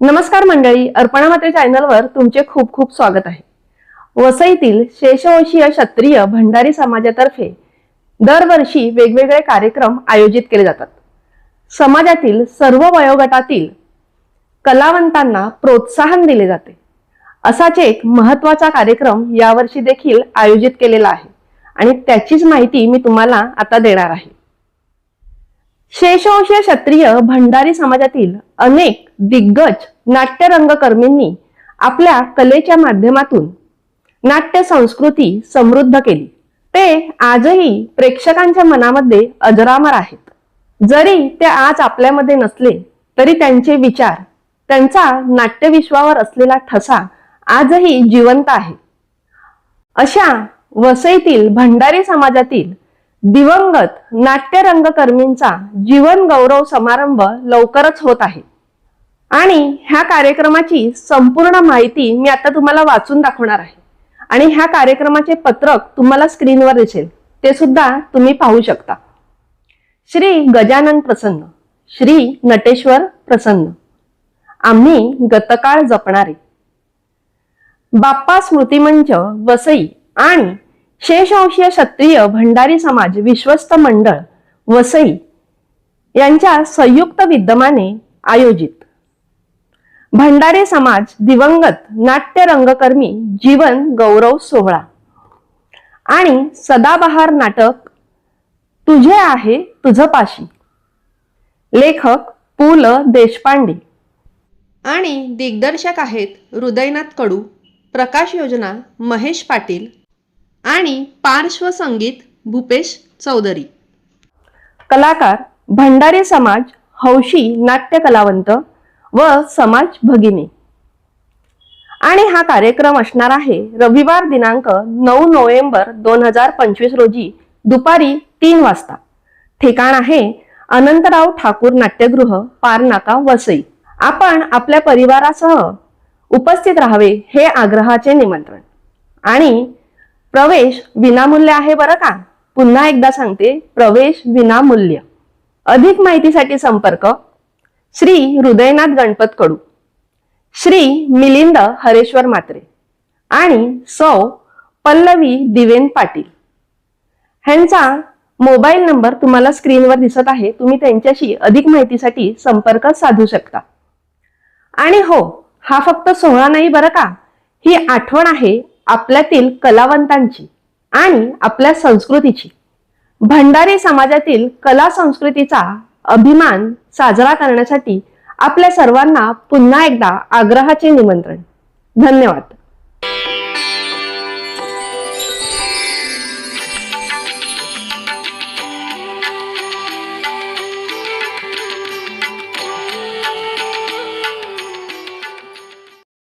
नमस्कार मंडळी अर्पणा माते चॅनलवर तुमचे खूप खूप स्वागत आहे. वसईतील शेषवंशीय क्षत्रिय भंडारी समाजातर्फे दरवर्षी वेगवेगळे कार्यक्रम आयोजित केले जातात. समाजातील सर्व वयोगटातील कलावंतांना प्रोत्साहन दिले जाते. असाच एक महत्त्वाचा कार्यक्रम यावर्षी देखील आयोजित केलेला आहे. आणि त्याचीच माहिती मी तुम्हाला आता देणार आहे. शेषवंशीय क्षत्रिय भंडारी समाजातील अनेक दिग्गज नाट्यरंगकर्मींनी आपल्या कलेच्या माध्यमातून नाट्य संस्कृती समृद्ध केली. ते आजही प्रेक्षकांच्या मनामध्ये अजरामर आहेत. जरी ते आज आपल्यामध्ये नसले तरी त्यांचे विचार त्यांचा नाट्यविश्वावर असलेला ठसा आजही जिवंत आहे. अशा वसईतील भंडारी समाजातील दिवंगत नाट्य रंगकर्मींचा जीवन गौरव समारंभ लवकरच होत आहे. आणि ह्या कार्यक्रमाची संपूर्ण माहिती मी आता तुम्हाला वाचून दाखवणार आहे. आणि ह्या कार्यक्रमाचे पत्रक तुम्हाला स्क्रीनवर दिसेल. ते सुद्धा तुम्ही पाहू शकता. श्री गजानन प्रसन्न श्री नटेश्वर प्रसन्न. आम्ही गतकाळ जपणारे. बाप्पा स्मृतिमंच वसई आणि शेषवंशीय क्षत्रिय भंडारी समाज विश्वस्त मंडळ वसई यांच्या संयुक्त विद्यमाने आयोजित. भंडारी समाज दिवंगत नाट्य रंगकर्मी जीवन गौरव सोहळा. आणि सदाबहार नाटक तुझे आहे तुझ पाशी लेखक पु ल देशपांडे. आणि दिग्दर्शक आहेत हृदयनाथ कडू प्रकाश योजना महेश पाटील आणि पार्श्वसंगीत भूपेश चौधरी. कलाकार भंडारे समाज हौशी नाट्य कलावंत व समाज भगिनी. आणि हा कार्यक्रम असणार आहे रविवार दिनांक नऊ नोव्हेंबर दोन हजार पंचवीस रोजी दुपारी तीन वाजता. ठिकाण आहे अनंतराव ठाकूर नाट्यगृह पारनाका वसई. आपण आपल्या परिवारासह उपस्थित राहावे हे आग्रहाचे निमंत्रण. आणि प्रवेश विनामूल्य आहे बरं का? पुन्हा एकदा सांगते प्रवेश विनामूल्य. अधिक माहितीसाठी संपर्क श्री हृदयनाथ गणपत कडू श्री मिलिंद हरेश्वर मात्रे आणि सौ पल्लवी दिवेन पाटील. ह्यांचा मोबाईल नंबर तुम्हाला स्क्रीनवर दिसत आहे तुम्ही त्यांच्याशी अधिक माहितीसाठी संपर्क साधू शकता. आणि हो हा फक्त सोहळा नाही बरं का? ही आठवण आहे आपल्यातील कलावंतांची आणि आपल्या संस्कृतीची. भंडारी समाजातील कला संस्कृतीचा अभिमान साजरा करण्यासाठी आपल्या सर्वांना पुन्हा एकदा आग्रहाचे निमंत्रण. धन्यवाद.